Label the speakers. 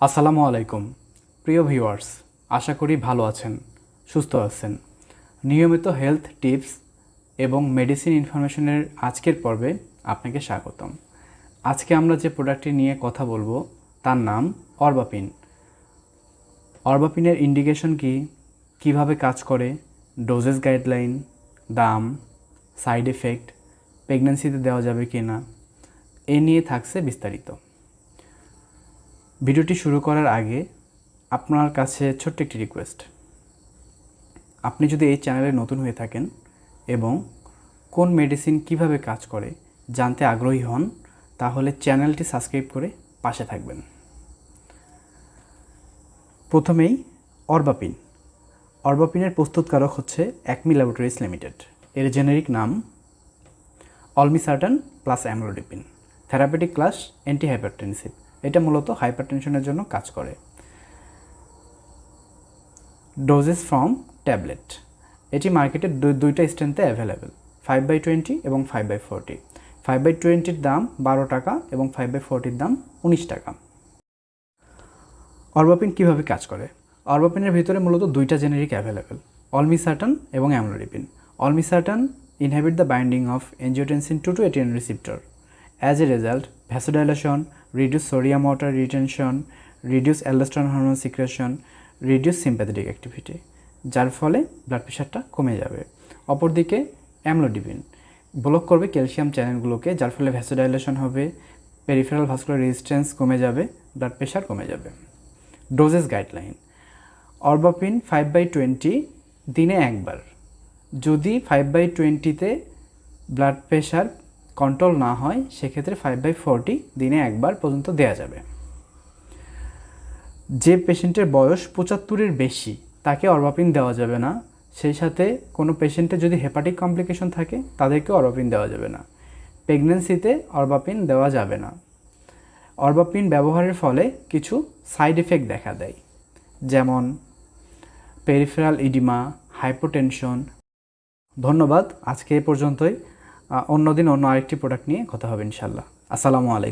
Speaker 1: আসসালামু আলাইকুম। প্রিয় ভিউয়ার্স, আশা করি ভালো আছেন, সুস্থ আছেন। নিয়মিত হেলথ টিপস এবং মেডিসিন ইনফরমেশনের আজকের পর্বে আপনাকে স্বাগতম। আজকে আমরা যে প্রোডাক্টটি নিয়ে কথা বলব, তার নাম অরবাপিন। অরবাপিনের ইন্ডিকেশন কি? কীভাবে কাজ করে? ডোজেস গাইডলাইন, দাম, সাইড এফেক্ট প্রেগন্যান্সিতে দেওয়া যাবে কি না এ নিয়ে থাকছে বিস্তারিত। ভিডিওটি শুরু করার আগে আপনার কাছে ছোট্ট একটি রিকোয়েস্ট আপনি যদি এই চ্যানেলে নতুন হয়ে থাকেন এবং কোন মেডিসিন কীভাবে কাজ করে জানতে আগ্রহী হন, তাহলে চ্যানেলটি সাবস্ক্রাইব করে পাশে থাকবেন। প্রথমেই অরবাপিন অরবাপিনের প্রস্তুতকারক হচ্ছে অ্যাকমি ল্যাবরেটরিজ লিমিটেড এর জেনেরিক নাম olmesartan plus amlodipine therapeutic class anti hypertensive এটা মূলত হাইপারটেনশনের জন্য কাজ করে। ডোজেস ফ্রম ট্যাবলেট এটি মার্কেটে দুইটা স্ট্রেন্থে অ্যাভেলেবেল ফাইভ বাই টোয়েন্টি এবং five by forty five by টোয়েন্টির দাম বারো টাকা এবং ফাইভ বাই ফোরটির দাম উনিশ টাকা। অরবাপিন কীভাবে কাজ করে? অরবাপিনের ভিতরে মূলত দুইটা জেনেরিক অ্যাভেলেবেল অলমিসার্টান এবং amlodipine olmesartan inhibit the binding of angiotensin 2 to 18 receptor as a result, vasodilation, reduce sodium water retention, reduce aldosterone hormone secretion, reduce sympathetic activity. যার ফলে ব্লাড প্রেশারটা কমে যাবে। অপরদিকে অ্যামলোডিবিন ব্লক করবে ক্যালসিয়াম চ্যানেলগুলোকে যার ফলে ভ্যাসোডাইলেশন হবে পেরিফেরাল ভাস্কুলার রেজিস্ট্যান্স কমে যাবে ব্লাড প্রেশার কমে যাবে। Doses guideline Orbapin five by twenty দিনে একবার। যদি ফাইভ বাই টোয়েন্টিতে ব্লাড প্রেশার কন্ট্রোল না হয়, সেক্ষেত্রে ফাইভ বাই ফোরটি দিনে একবার পর্যন্ত দেয়া যাবে। যে পেশেন্টের বয়স পঁচাত্তরের বেশি, তাকে অরবাপিন দেওয়া যাবে না। সেই সাথে কোনো পেশেন্টের যদি হেপাটিক কমপ্লিকেশন থাকে তাদেরকে অরবাপিন দেওয়া যাবে না। প্রেগনেন্সিতে অরবাপিন দেওয়া যাবে না। অরবাপিন ব্যবহারের ফলে কিছু সাইড এফেক্ট দেখা দেয়, যেমন পেরিফেরাল ইডিমা হাইপোটেনশন ধন্যবাদ, আজকে এ পর্যন্তই। অন্যদিন অন্য আরেকটি প্রোডাক্ট নিয়ে কথা হবে ইনশাল্লাহ আসসালামু আলাইকুম।